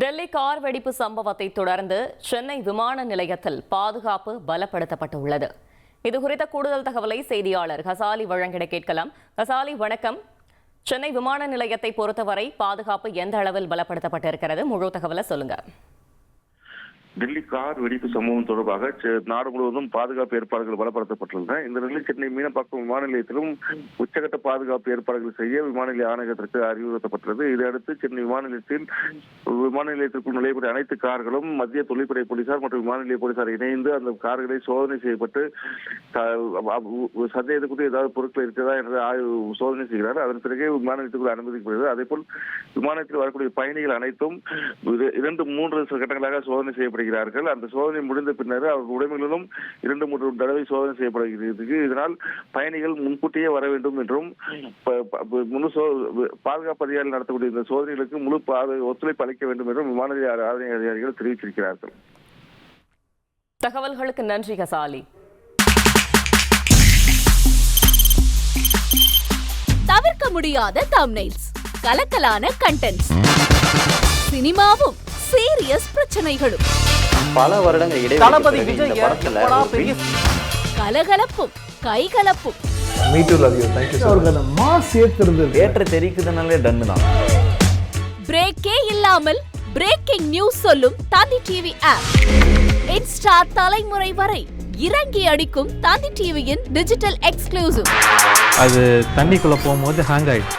Delhi car வெடிப்பு சம்பவத்தை தொடர்ந்து சென்னை விமான நிலையத்தில் பாதுகாப்பு பலப்படுத்தப்பட்டுள்ளது. இது குறித்த கூடுதல் தகவலை செய்தியாளர் ஹசாலி வழங்கிட கேட்கலாம். ஹசாலி வணக்கம். சென்னை விமான நிலையத்தை பொறுத்தவரை பாதுகாப்பு எந்த அளவில் பலப்படுத்தப்பட்டிருக்கிறது? முழு தகவலை சொல்லுங்க. டெல்லி கார் வெடிப்பு சம்பவம் தொடர்பாக செ- நாடு முழுவதும் பாதுகாப்பு ஏற்பாடுகள் பலப்படுத்தப்பட்டுள்ளன. இந்த நிலையில் சென்னை மீனம்பாக்கம் விமான நிலையத்திலும் உச்சகட்ட பாதுகாப்பு ஏற்பாடுகள் செய்ய விமான நிலைய ஆணையகத்திற்கு அறிவுறுத்தப்பட்டுள்ளது. இதையடுத்து சென்னை விமான நிலையத்தில் விமான நிலையத்திற்குள் நுழையக்கூடிய அனைத்து கார்களும் மத்திய தொழில்துறை போலீசார் மற்றும் விமான நிலைய போலீசார் இணைந்து அந்த கார்களை சோதனை செய்யப்பட்டு சந்தேகத்துக்குரிய ஏதாவது பொருட்கள் இருக்கிறதா என்று ஆய்வு சோதனை செய்கிறார் அதன் பிறகு விமான நிலையத்துக்குள் அனுமதிக்கப்படுகிறது. அதே போல் விமானத்தில் வரக்கூடிய பயணிகள் அனைத்தும் இரண்டு மூன்று கட்டங்களாக சோதனை செய்யப்படுகிறார்கள். அந்த சோதனை முடிந்த பின்னர் அவர்கள் உடைமைகளிலும் இரண்டு மூன்று தடவை சோதனை செய்யப்படுகிறது இதனால் பயணிகள் முன்கூட்டியே வர வேண்டும் என்றும் முழு சோ- பாதுகாப்பு அதிகாரிகள் நடத்தக்கூடிய இந்த சோதனைகளுக்கு முழு பாது- ஒத்துழைப்பு அளிக்க வேண்டும் என்றும் விமான நிலைய அதிகாரிகள் தெரிவித்திருக்கிறார்கள். தகவல்களுக்கு நன்றி கசாலி. தவிர்க்க முடியாத தம்னைல்ஸ் கலக்கலான கண்டென்ட்ஸ் சினிமாவும் சீரியஸ் பிரச்சனைகளும். பல வருடங்கள் இடைவெளி கலகலப்பும் கைகலப்பும். பிரேக்கே இல்லாமல் பிரேக்கிங் நியூஸ் சொல்லும் தந்தி டிவி ஆப் இன்ஸ்டா தலைமுறை வரை இறங்கி அடிக்கும் தந்தி டிவியின் டிஜிட்டல் எக்ஸ்க்ளூசிவ் அது தண்ணிக்குள்ள போகும்போது ஹேங் ஆயிடுச்சு